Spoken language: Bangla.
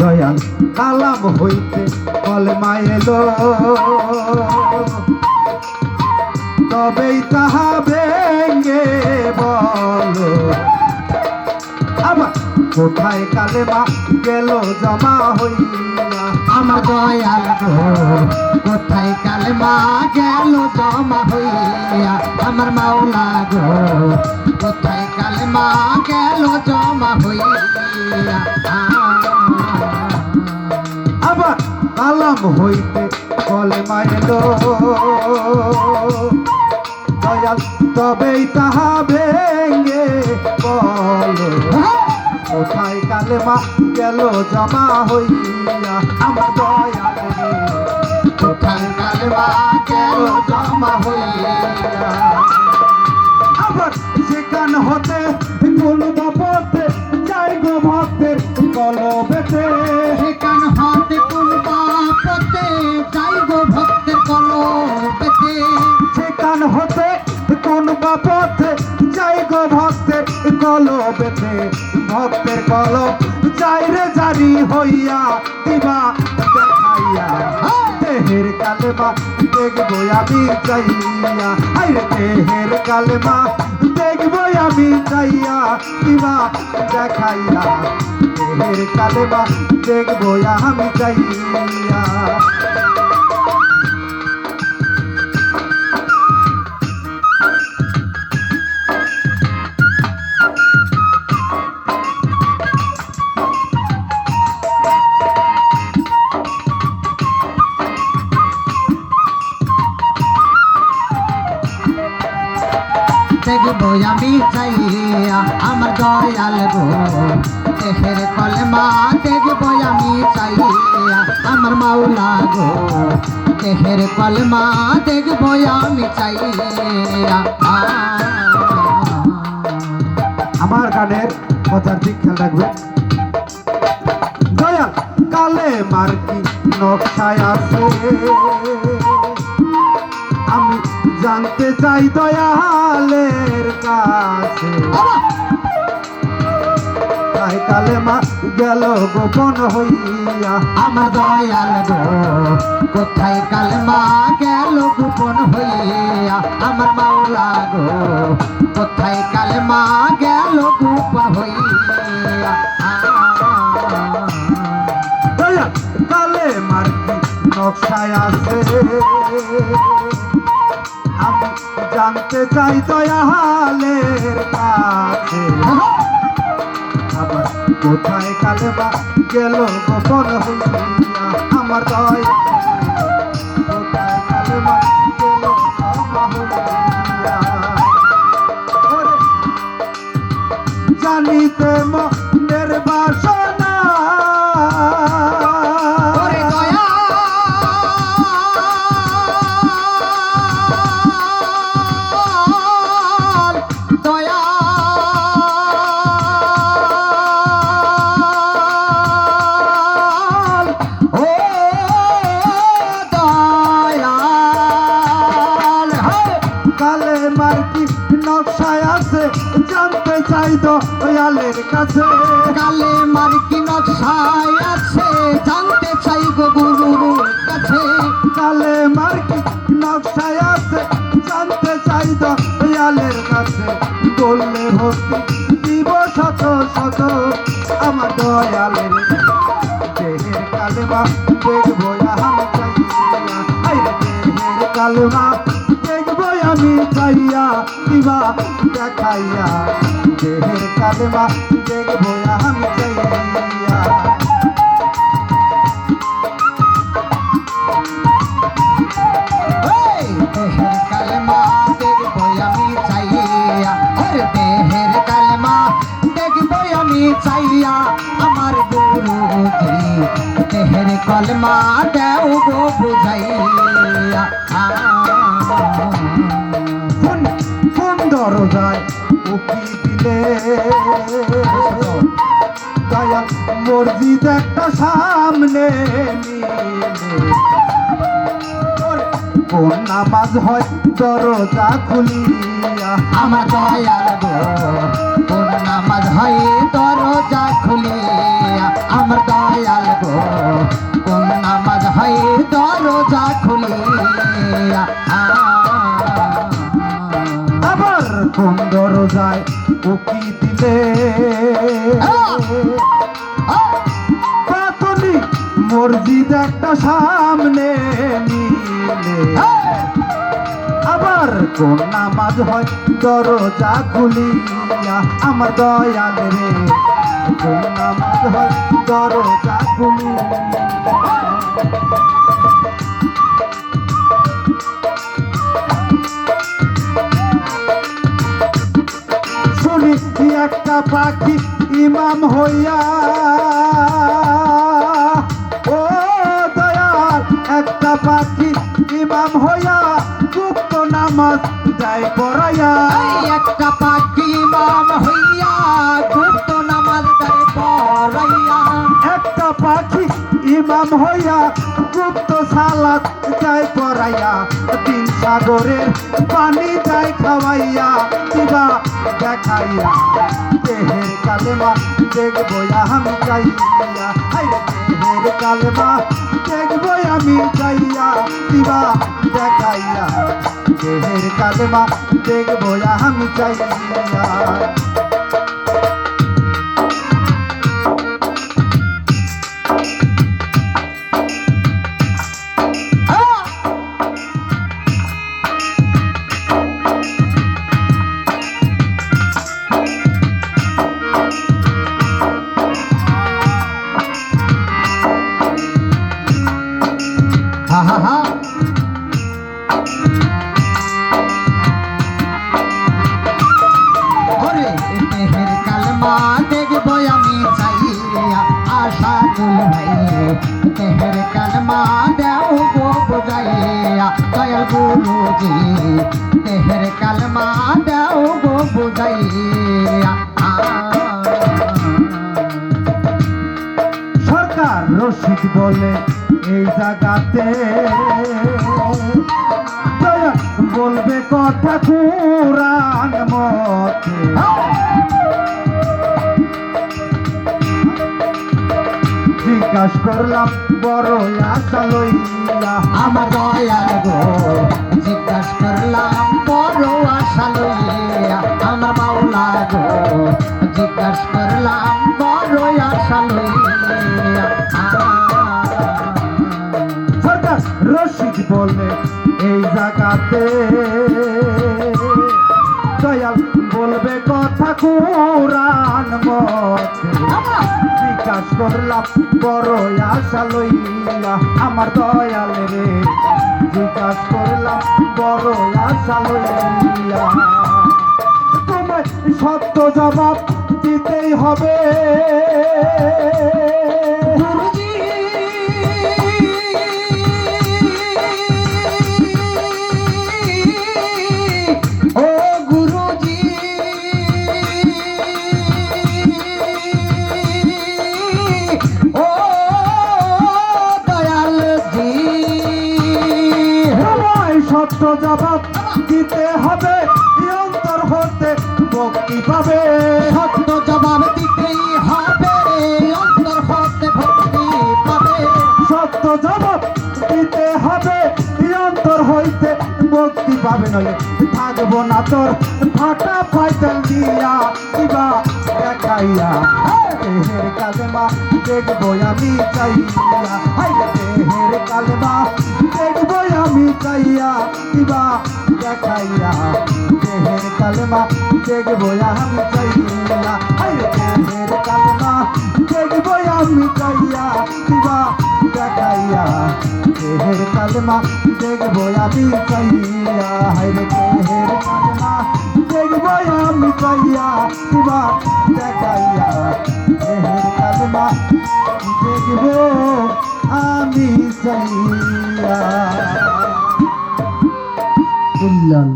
দয়াল কালাম হইতে কলমা এলো তবেই তাহা ভেঙ্গে বলো আবার কোথায় কালেমা গেল জমা হইয়া আমার দয়াল কোথায় কালেমা গেল জমা হইয়া আমার মাওলা গো কোথায় কালেমা গেল জমা হইয়া আবার কালাম হইতে কলমা এলো দয়াল তবেই তাহা ভেঙ্গে কোথায় কালেমা গেল জমা হইয়া আমার দয়া রে। কোথায় কালেমা গেল জমা হইয়া আবার সেখান হতে কোন বাপতে, যাই গো ভক্তের কলবেতে। সেখান হাতে কোন বাপতে যাই গো ভক্তের কলবেতে ভক্তের কলব, যাই রে জারি হইয়া, দিবা দেখাইয়া দেহের কালেমা দেখব আমি চাইয়া। আরে দেহের কালেমা দেখব আমি চাইয়া, দিবা দেখাইয়া দেহের কালেমা দেখব আমি চাইয়া। আমার দয়াল গো। কলমা দেখব আমি চাইয়া, আমার মাওলা গো। দেহের কলমা দেখব আমি চাইয়া। আমার গানের কথার দিক খেয়াল রাখবে। দয়াল, কালে মার্কি নকশায় আছে? আমি জানতে চাই দয়ালের কাছে। তাই কালে মা গেল গোপন হইয়া। আমার দয়াল গো কোথায় কালমা গেল গোপন হইয়া? আমার মাওলা গো কোথায় কালমা গেল গোপন হইয়া? কালে মার্কি নকশায় আছে? জানতে চাই দয়ালের কাছে আবার কোথায় কালে বা গেল গোপন হইয়া? আমার দয় জানিতে মনের চাই দয়ালের কাছে। কালে মার্কি নকশায় আছে জানতে চাই গো গুরুর কাছে। কালে মার্কি নকশায় আছে জানতে চাই দয়ালের কাছে। বললে ভর্তি দিব শত শত আমার দয়ালের দেহের কালেমা। দেখব আমি চাইয়া দেহের কালেমা। দেখব আমি চাইয়া দিবা দেখাইয়া। দেহের কালেমা দেখব আমি চাইয়া দেহের কালেমা দেখব আমি চাইয়া ওরে দেহের কালেমা দেখব আমি চাইয়া আমার গুরুজি দেহের কলমা দেও গো বুঝাইয়া কোন কোন দরজায় দয়াল দয়াল মসজিদ একটা সামনে কোন নামাজ হয় দরজা খুলিয়া। আমার দয়াল কোন নামাজ হয় দরজা খুলিয়া। আমার দয়াল কোন নামাজ হয় দরজা খুলিয়া। উকি দিলে পাতনি মসজিদ একটা সামনে মিলে আবার কোন নামাজ হয়? দরজা খুলিয়া আমার দয়াল রে। কোন নামাজ হয়? দরজা খুলিয়া। একটা পাখি ইমাম হইয়া ও দয়াল একটা পাখি ইমাম হইয়া গুপ্ত নামাজ যায় পড়াইয়া। একটা পাখি মাম হইয়া গুপ্ত নামাজ গায়ে পড়াইয়া। একটা পাখি ইমাম হইয়া গুপ্ত সালাত যায় পড়াইয়া তিন সাগরের পানি যায় খাওয়াইয়া দিবা দেখাইয়া, দেহের কালেমা দেখব আমি চাইয়া দেহের কালেমা দেখব আমি চাইয়া দিবা দেখাইয়া, দেহের কালেমা দেখব আমি চাইয়া। সরকার রশিদ বলে এই জায়গাতে। বলবে কথা কুরান মতে। জিজ্ঞাস করলাম, বড় আশা লইয়া আমার দয়াল গো। জিজ্ঞাস করলাম, বড় আশা লইয়া আমার মাওলা গো। জিজ্ঞাস করলাম, বড় আশা লইয়া সরকার রশিদ বলে এই জায়গাতে দয়াল বলবে কুরান বিকাশ করলাম বড় আশা লইয়া আমার দয়াল রে। বিকাশ করলাম বড় আশা লইয়া। তোমায় সত্য জবাব দিতেই হবে। গুরুজি! জবাব দিতে হবে। এই অন্তর হতে ভক্তি পাবে। সত্য জবাব দিতেই হবে। অন্তর হতে ভক্তি পাবে। সত্য জবাব দিতে হবে। এই অন্তর হইতে মুক্তি পাবে নলে থাকব না তোর। ফাটা ফাইটাল দিয়া দিবা দেখাইয়া। দেহের কালেমা দেখব আমি চাইয়া। দেহের কালেমা। আমি চাইয়া দিবা দেখাইয়া দেহের কালেমা দেখব আমি চাইয়া হাই দেহের কালেমা দেখব আমি চাইয়া দিবা দেখাইয়া দেহের কালেমা দেখব আমি চাইয়া হাইরে দেহের কালেমা দেখব আমি চাইয়া দিবা দেখাইয়া দেহের কালেমা দেখব আমি চাইয়া Yun lang.